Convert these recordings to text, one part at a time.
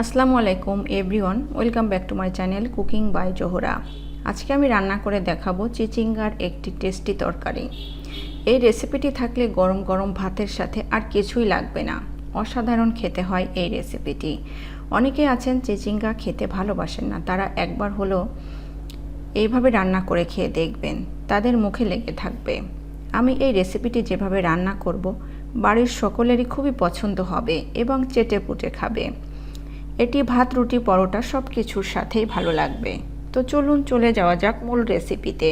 আসসালামু আলাইকুম everyone welcome back to my channel cooking by Zohra আজকে আমি রান্না করে দেখাবো চিচিঙ্গার একটি টেস্টি তরকারি। এই রেসিপিটি থাকলে গরম গরম ভাতের সাথে আর কিছুই লাগবে না। অসাধারণ খেতে হয় এই রেসিপিটি অনেকে আছেন চিচিঙ্গা খেতে ভালোবাসেন না, তারা একবার হলো এইভাবে রান্না করে খেয়ে দেখবেন, তাদের মুখে লেগে থাকবে। আমি এই রেসিপিটি যেভাবে রান্না করব, বাড়ির সকলেরই খুবই পছন্দ হবে এবং চেটে পুটে খাবে। এটি ভাত, রুটি, পরোটা সব কিছুর সাথেই ভালো লাগবে। তো চলুন চলে যাওয়া যাক মূল রেসিপিতে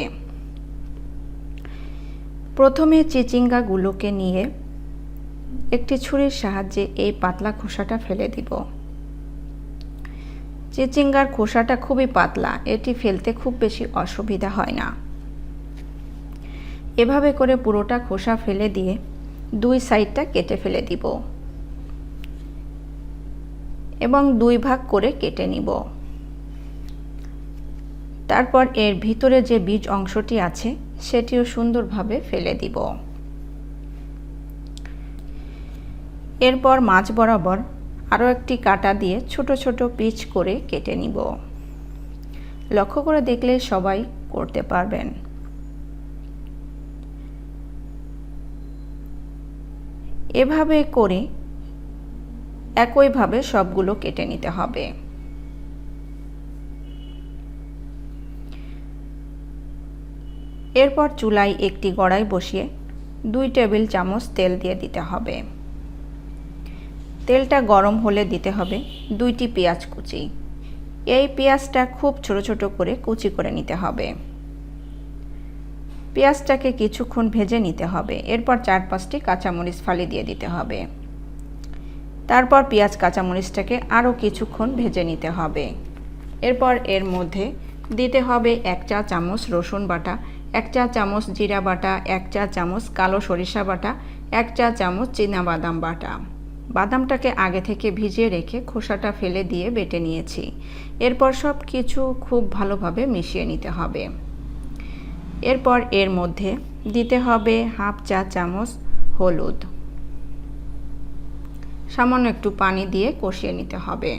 প্রথমে চিচিঙ্গাগুলোকে নিয়ে একটি ছুরির সাহায্যে এই পাতলা খোসাটা ফেলে দিব। চিচিঙ্গার খোসাটা খুবই পাতলা, এটি ফেলতে খুব বেশি অসুবিধা হয় না। এভাবে করে পুরোটা খোসা ফেলে দিয়ে দুই সাইডটা কেটে ফেলে দিব। এবং দুই ভাগ করে কেটে নিব। তারপর এর ভিতরে যে বীজ অংশটি আছে, সেটিও সুন্দরভাবে ফেলে দিব। এরপর মাছ বরাবর আরও একটি কাটা দিয়ে ছোট ছোট পিচ করে কেটে নিব। লক্ষ্য করে দেখলে সবাই করতে পারবেন। এভাবে করে একইভাবে সবগুলো কেটে নিতে হবে। এরপর চুলায় একটি গড়াই বসিয়ে দুই টেবিল চামচ তেল দিয়ে দিতে হবে। তেলটা গরম হলে দিতে হবে দুইটি পেঁয়াজ কুচি। এই পেঁয়াজটা খুব ছোট ছোট করে কুচি করে নিতে হবে। পেঁয়াজটাকে কিছুক্ষণ ভেজে নিতে হবে। এরপর চার পাঁচটি কাঁচামরিচ ফালি দিয়ে দিতে হবে। তারপর পেঁয়াজ, কাঁচামরিচটাকে আরও কিছুক্ষণ ভেজে নিতে হবে। এরপর এর মধ্যে দিতে হবে এক চা চামচ রসুন বাটা, এক চা চামচ জিরা বাটা, এক চা চামচ কালো সরিষা বাটা, এক চা চামচ বাদাম বাটা। বাদামটাকে আগে থেকে ভিজিয়ে রেখে খোসাটা ফেলে দিয়ে বেটে নিয়েছি। এরপর সব কিছু খুব ভালোভাবে মিশিয়ে নিতে হবে। এরপর এর মধ্যে দিতে হবে হাফ চা চামচ হলুদ। সামান্য একটু পানি দিয়ে কষিয়ে নিতে হবে।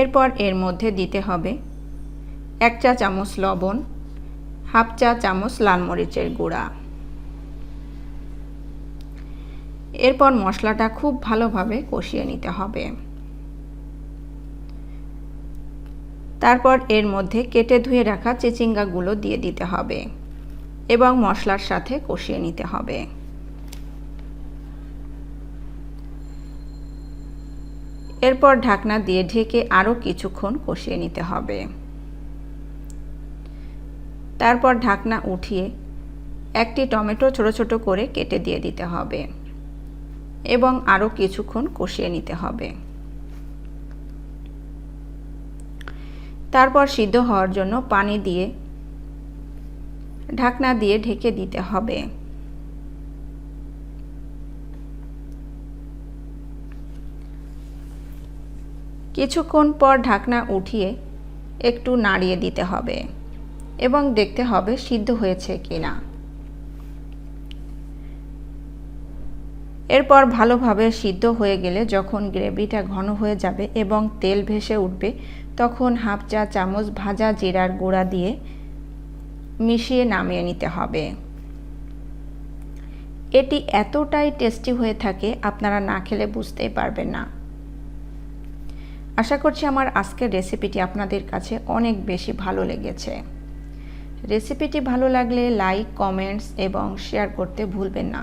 এরপর এর মধ্যে দিতে হবে এক চা চামচ লবণ, হাফ চা চামচ লাল মরিচের গুঁড়া। এরপর মশলাটা খুব ভালোভাবে কষিয়ে নিতে হবে। তারপর এর মধ্যে কেটে ধুয়ে রাখা চিচিঙ্গাগুলো দিয়ে দিতে হবে এবং মশলার সাথে কষিয়ে নিতে হবে। এরপর ঢাকনা দিয়ে ঢেকে আরও কিছুক্ষণ কষিয়ে নিতে হবে। তারপর ঢাকনা উঠিয়ে একটি টমেটো ছোট ছোট করে কেটে দিয়ে দিতে হবে এবং আরও কিছুক্ষণ কষিয়ে নিতে হবে। তারপর সিদ্ধ হওয়ার জন্য পানি দিয়ে, ঢাকনা দিয়ে ঢেকে দিতে হবে। কিছুক্ষণ পর ঢাকনা উঠিয়ে একটু নাড়িয়ে দিতে হবে এবং দেখতে হবে সিদ্ধ হয়েছে কিনা। এরপর ভালোভাবে সিদ্ধ হয়ে গেলে যখন গ্রেভিটা ঘন হয়ে যাবে এবং তেল ভেসে উঠবে, তখন হাফ চা চামচ ভাজা জিরার গুঁড়া দিয়ে মিশিয়ে নামিয়ে নিতে হবে। এটি এতটাই টেস্টি হয়ে থাকে, আপনারা না খেলে বুঝতেই পারবেন না। আশা করছি আমার আজকের রেসিপিটি আপনাদের কাছে অনেক বেশি ভালো লেগেছে। রেসিপিটি ভালো লাগলে লাইক, কমেন্টস এবং শেয়ার করতে ভুলবেন না।